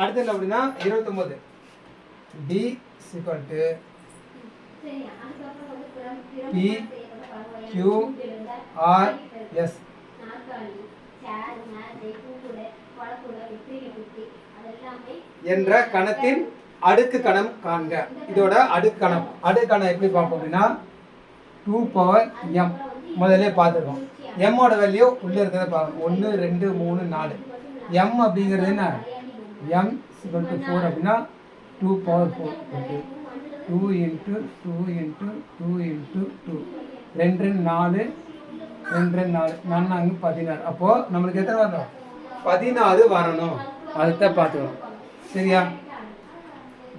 அடுத்தது அப்படின்னா இருபத்தொம்போது. T equal to P Q R S என்ற கணத்தின் அடுக்கு கணம் காண்க. இதோட அடுக்கு கணம். அடுக்கு கணம் எப்படி பார்ப்போம் அப்படின்னா டூ பவர் எம் முதல்ல பார்த்துருக்கோம். எம்மோட வேல்யூ உள்ளே இருக்கிறத பார்க்கணும் ஒன்று ரெண்டு மூணு நாலு. எம் அப்படிங்கிறது என்ன? எம் சிவல் டு ஃபோர் அப்படின்னா two power four okay two into two into two into two ரெண்டு ரெண்டு நாலு ரெண்டு ரெண்டு நாலு நன்னாங்க பதினாறு. அப்போது நம்மளுக்கு எத்தனை வரணும்? பதினாறு வரணும். அதுதான் பார்த்துக்கணும். சரியா?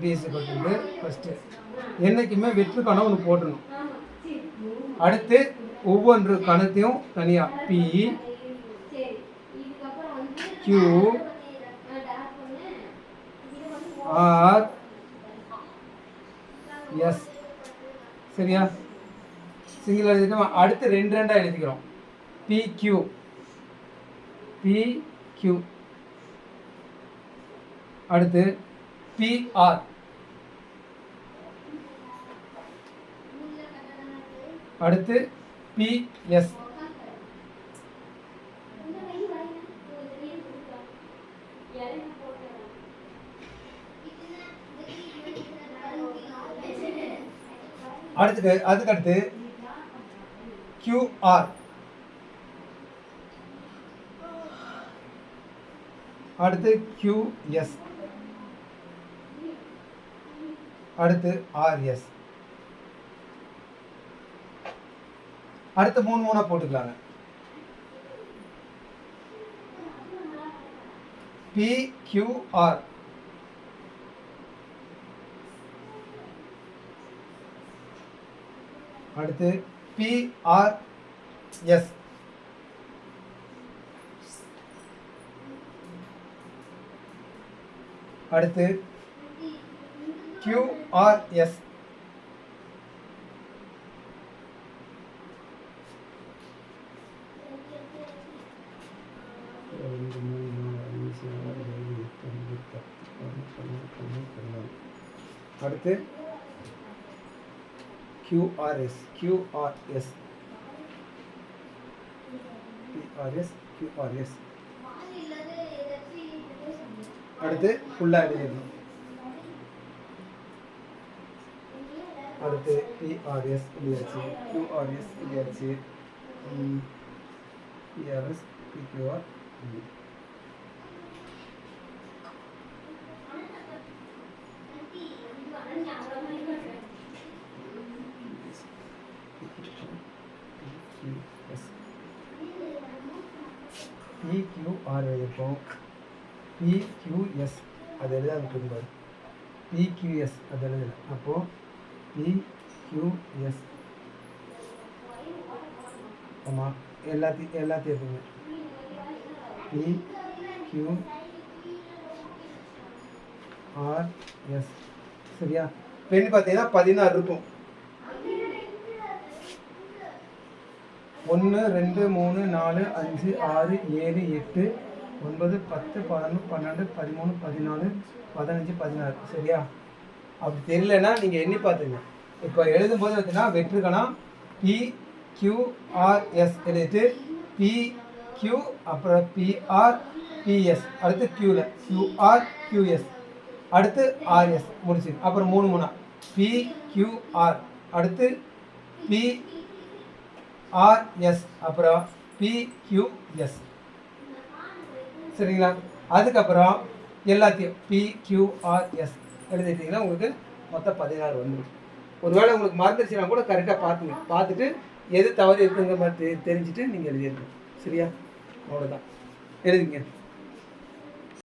பிஎஸ்சி பட்டு ஃபஸ்ட்டு என்றைக்குமே வெற்று கணம் ஒன்று போட்டுடணும் அடுத்து ஒவ்வொன்று கணத்தையும் தனியாக பி கியூ ஆர் எஸ். சரியா? சிங்கிள் எழுதிட்டோம் அடுத்து ரெண்டு ரெண்டாக எழுதிக்கிறோம். பி பிக்யூ பி அடுத்து பிஆர் அடுத்து பிஎஸ் அடுத்து அதுக்கடுத்து கியூஆர் அடுத்து கியூஎஸ் அடுத்து ஆர்எஸ் அடுத்து மூணு மூணா போட்டுக்கலாங்க. பி அடுத்து பிஆர்எஸ் அடுத்து கியூஆர்எஸ் அடுத்து கியூஆர்எஸ் கியூஆர்எஸ் பிஆர்எஸ் கியூஆர்எஸ் அடுத்து ஃபுல்லாக எழுதிடணும் அடுத்து பிஆர்எஸ் எழுதியாச்சு கியூஆர்எஸ் எழுதியாச்சு P R S P Q R P Q R எழுதியிருக்கோம் பிக்யூஎஸ் அது எழுதாது பாரு பிக்யூஎஸ் அது எழுதல அப்போது பிக்யூஎஸ் ஆமாம் எல்லாத்தையும் எல்லாத்தையும் எடுத்துங்க பி கியூ ஆர் எஸ் சரியா பெண் பார்த்தீங்கன்னா பதினாறு இருக்கும் ஒன்று ரெண்டு மூணு நாலு அஞ்சு ஆறு ஏழு எட்டு ஒன்பது பத்து பதினொன்று பன்னெண்டு பதிமூணு பதினாலு பதினஞ்சு பதினாறு. சரியா? அப்படி தெரியலன்னா நீங்கள் எண்ணி பார்த்துங்க. இப்போ எழுதும்போது பார்த்தீங்கன்னா வெற்றுக்கணம் பி கியூஆர்எஸ் எழுதிட்டு பி கியூ அப்புறம் பிஆர் பிஎஸ் அடுத்து கியூவில் கியூஆர் கியூஎஸ் அடுத்து ஆர்எஸ் முடிச்சு அப்புறம் மூணு மூணா. பிக்யூஆர் அடுத்து பி ஆர்எஸ் அப்புறம் பிக்யூஎஸ் சரிங்களா? அதுக்கப்புறம் எல்லாத்தையும் பிக்யூஆர்எஸ் எழுதிட்டிங்கன்னா உங்களுக்கு மொத்தம் பதினாறு வந்துடும். ஒருவேளை உங்களுக்கு மறந்துருச்சுன்னா கூட கரெக்டாக பார்த்துங்க. பார்த்துட்டு எது தவறு இருக்குங்கிற மாதிரி தெரிஞ்சுட்டு நீங்கள் எழுதிடுங்க சரியா? அவ்வளோதான் எழுதிங்க.